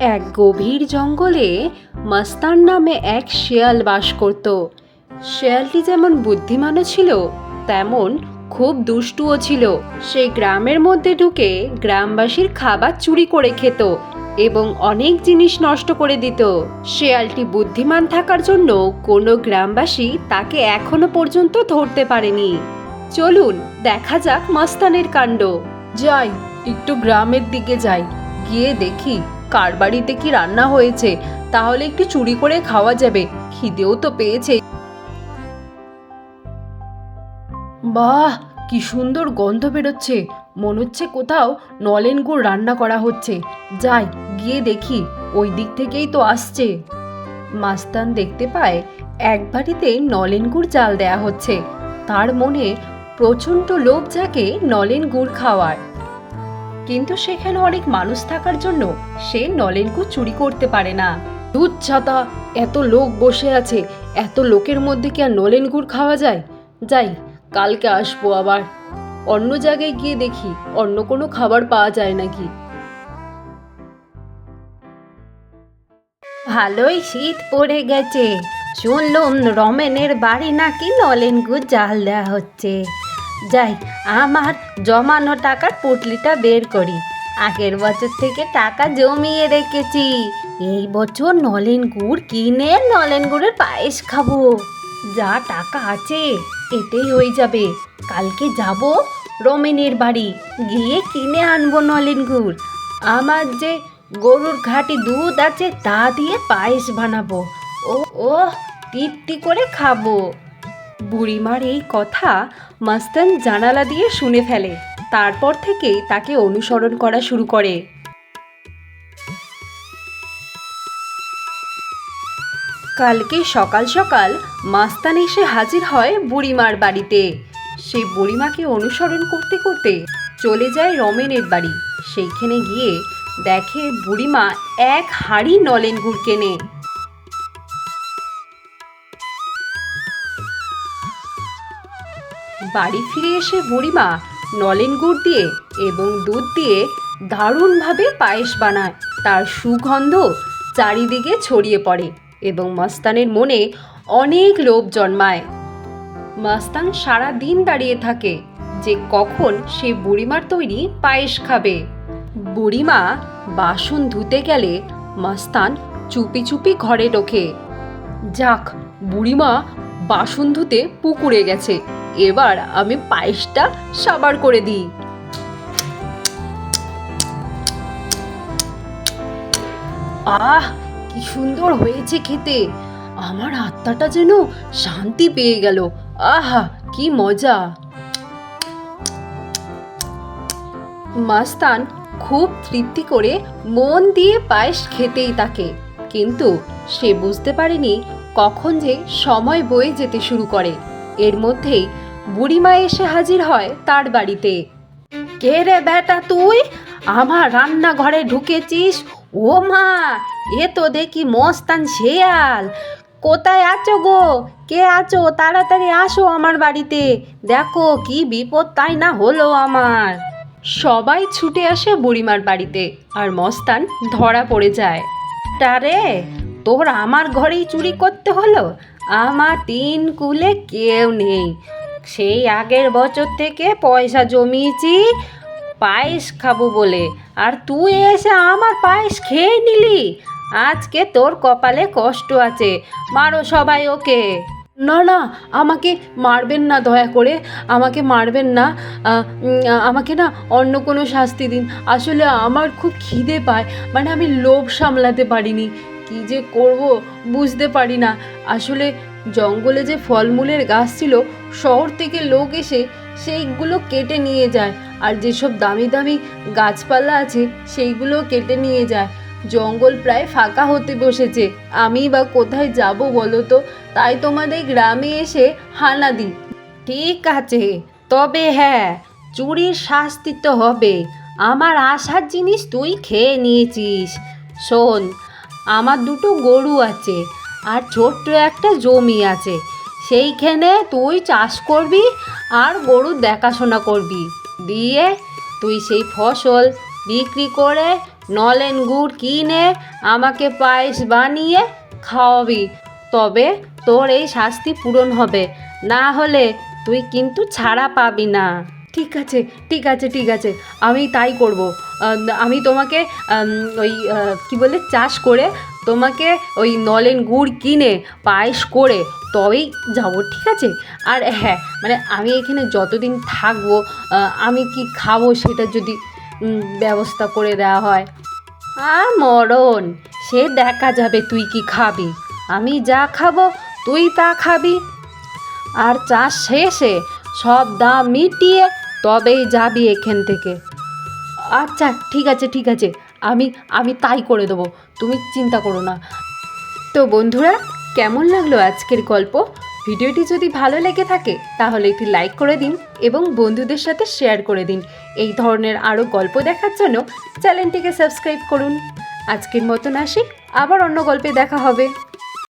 এক গভীর জঙ্গলে মাস্তান নামে এক শেয়াল বাস করত। শেয়ালটি যেমন বুদ্ধিমানও ছিল, তেমন খুব দুষ্টুও ছিল। সে গ্রামের মধ্যে ঢুকে গ্রামবাসীর খাবার চুরি করে খেত এবং অনেক জিনিস নষ্ট করে দিত। শেয়ালটি বুদ্ধিমান থাকার জন্য কোনো গ্রামবাসী তাকে এখনও পর্যন্ত ধরতে পারেনি। চলুন, দেখা যাক মাস্তানের কাণ্ড। যাই, একটু গ্রামের দিকে যাই, গিয়ে দেখি। কার বাড়িতে কি রান্না হয়েছে? তাহলে একটু চুরি করে খাওয়া যাবে। খিদেও তো পেয়েছে। বাহ, কি সুন্দর গন্ধ বেরোচ্ছে। মনে হচ্ছে কোথাও নলেন গুড় রান্না করা হচ্ছে। যাই, গিয়ে দেখি। ওই দিক থেকেই তো আসছে। মাস্তান দেখতে পায়, এক বাড়িতে নলেন গুড় জাল দেয়া হচ্ছে। তার মনে প্রচণ্ড লোভ জাগে নলেন গুড় খাওয়ার। কিন্তু সেখানে অনেক মানুষ থাকার জন্য সে নলেন গুড় চুরি করতে পারে না। দুধ ছাতা, এত লোক বসে আছে, এত লোকের মধ্যে কি আর নলেন গুড় খাওয়া যায়? যাই, কালকে আসব আবার। অন্য জায়গায় গিয়ে দেখি, অন্য কোনো খাবার পাওয়া যায় নাকি। ভালোই শীত পড়ে গেছে। শুনলুম রমেনের বাড়ি নাকি নলেন গুড় জাল দেওয়া হচ্ছে। যাই, আমার জমানো টাকার পুটলিটা বের করি। আগের বছর থেকে টাকা জমিয়ে রেখেছি। এই বছর নলেন গুড় কিনে নলেন গুড়ের পায়েস খাব। যা টাকা আছে, এতেই হয়ে যাবে। কালকে যাব রমেনের বাড়ি, গিয়ে কিনে আনব নলেন গুড়। আমার যে গরুর ঘাটি দুধ আছে, তা দিয়ে পায়েস বানাবো। ও ও তৃপ্তি করে খাব। বুড়িমার এই কথা মাস্তান জানালা দিয়ে শুনে ফেলে। তারপর থেকেই তাকে অনুসরণ করা শুরু করে। কালকে সকাল সকাল মাস্তান এসে হাজির হয় বুড়িমার বাড়িতে। সেই বুড়িমাকে অনুসরণ করতে করতে চলে যায় রমেনের বাড়ি। সেইখানে গিয়ে দেখে বুড়িমা এক হাঁড়ি নলেন গুড় কেনে। বাড়ি ফিরে এসে বুড়িমা নলেন গুড় দিয়ে এবং দুধ দিয়ে দারুণভাবে পায়েস বানায়। তার সুগন্ধ চারিদিকে ছড়িয়ে পড়ে এবং মস্তানের মনে অনেক লোভ জন্মায়। মাস্তান সারা দিন দাঁড়িয়ে থাকে যে কখন সে বুড়িমার তৈরি পায়েস খাবে। বুড়িমা বাসন ধুতে গেলে মাস্তান চুপি চুপি ঘরে ঢোকে। যাক, বুড়িমা বাসন ধুতে পুকুরে গেছে। এবার আমি পায়েসটা সাবার করে দিই। আহ, কি সুন্দর হয়েছে খেতে। আমার আত্মাটা যেন শান্তি পেয়ে গেল। আহা, কি মজা। মাস্তান খুব তৃপ্তি করে মন দিয়ে পায়েস খেতেই তাকে কিন্তু সে বুঝতে পারেনি কখন যে সময় বয়ে যেতে শুরু করে। এর মধ্যেই বুড়িমা এসে হাজির হয় তার বাড়িতে। কে রে বেটা তুই? আমার রান্নাঘরে ঢুকেছিস? ও মা, এ তো দেখি মস্তান শেয়াল। কোথায় আছো গো? কে আছো? তাড়াতাড়ি আসো আমার বাড়িতে। দেখো কি বিপদ তাই না হলো আমার। সবাই ছুটে আসে বুড়িমার বাড়িতে, আর মস্তান ধরা পড়ে যায়। তারে তোর আমার ঘরেই চুরি করতে হলো? আমার তিন কুলে কেউ নেই। সেই আগের বছর থেকে পয়সা জমিয়েছি, পায়েস খাব বলে। আর তুই এসে আমার পায়েস খেয়ে নিলি। আজকে তোর কপালে কষ্ট আছে। মারো সবাই ওকে। না না, আমাকে মারবেন না দয়া করে। আমাকে মারবেন না। আমাকে না অন্য কোনো শাস্তি দিন। আসলে আমার খুব খিদে পায়। মানে আমি লোভ সামলাতে পারিনি। কি যে করব বুঝতে পারি না। আসলে জঙ্গলে যে ফলমূলের গাছ ছিল, শহর থেকে লোক এসে সেইগুলো কেটে নিয়ে যায়। আর যেসব দামি দামি গাছপালা আছে, সেইগুলো কেটে নিয়ে যায়। জঙ্গল প্রায় ফাঁকা হতে বসেছে। আমি বা কোথায় যাব বলো তো? তাই তোমাদের গ্রামে এসে হানা দিই। ঠিক আছে, তবে হ্যাঁ চুরির শাস্তি তো হবে। আমার আশার জিনিস তুই খেয়ে নিয়েছিস। শোন আমার দুটো গরু আছে আর ছোট্ট একটা জমি আছে। সেইখানে তুই চাষ করবি আর গরুর দেখাশোনা করবি। দিয়ে তুই সেই ফসল বিক্রি করে নলেন গুড় কিনে আমাকে পায়েস বানিয়ে খাওয়াবি। তবে তোর এই শাস্তি পূরণ হবে। না হলে তুই কিন্তু ছাড়া পাবি না। ঠিক আছে ঠিক আছে ঠিক আছে। আমি তাই করব। আমি তোমাকে ওই কি বলে, চাষ করে তোমাকে ওই নলেন গুড় কিনে, পায়েস করে তবেই যাব, ঠিক আছে? আর হ্যাঁ মানে আমি এখানে যতদিন থাকব আমি কি খাব সেটা যদি ব্যবস্থা করে দেওয়া হয়। আর মরণ, সে দেখা যাবে তুই কি খাবি। আমি যা খাব, তুই তা খাবি। আর চাষ শেষে সব দাম মিটিয়ে তবেই যাবি এখান থেকে। আচ্ছা ঠিক আছে ঠিক আছে। আমি আমি তাই করে দেবো। তুমি চিন্তা করো না। তো বন্ধুরা, কেমন লাগল আজকের গল্প? ভিডিওটি যদি ভালো লেগে থাকে, তাহলে একটি লাইক করে দিন এবং বন্ধুদের সাথে শেয়ার করে দিন। এই ধরনের আরও গল্প দেখার জন্য চ্যানেলটিকে সাবস্ক্রাইব করুন। আজকের মতন আসি, আবার অন্য গল্পে দেখা হবে।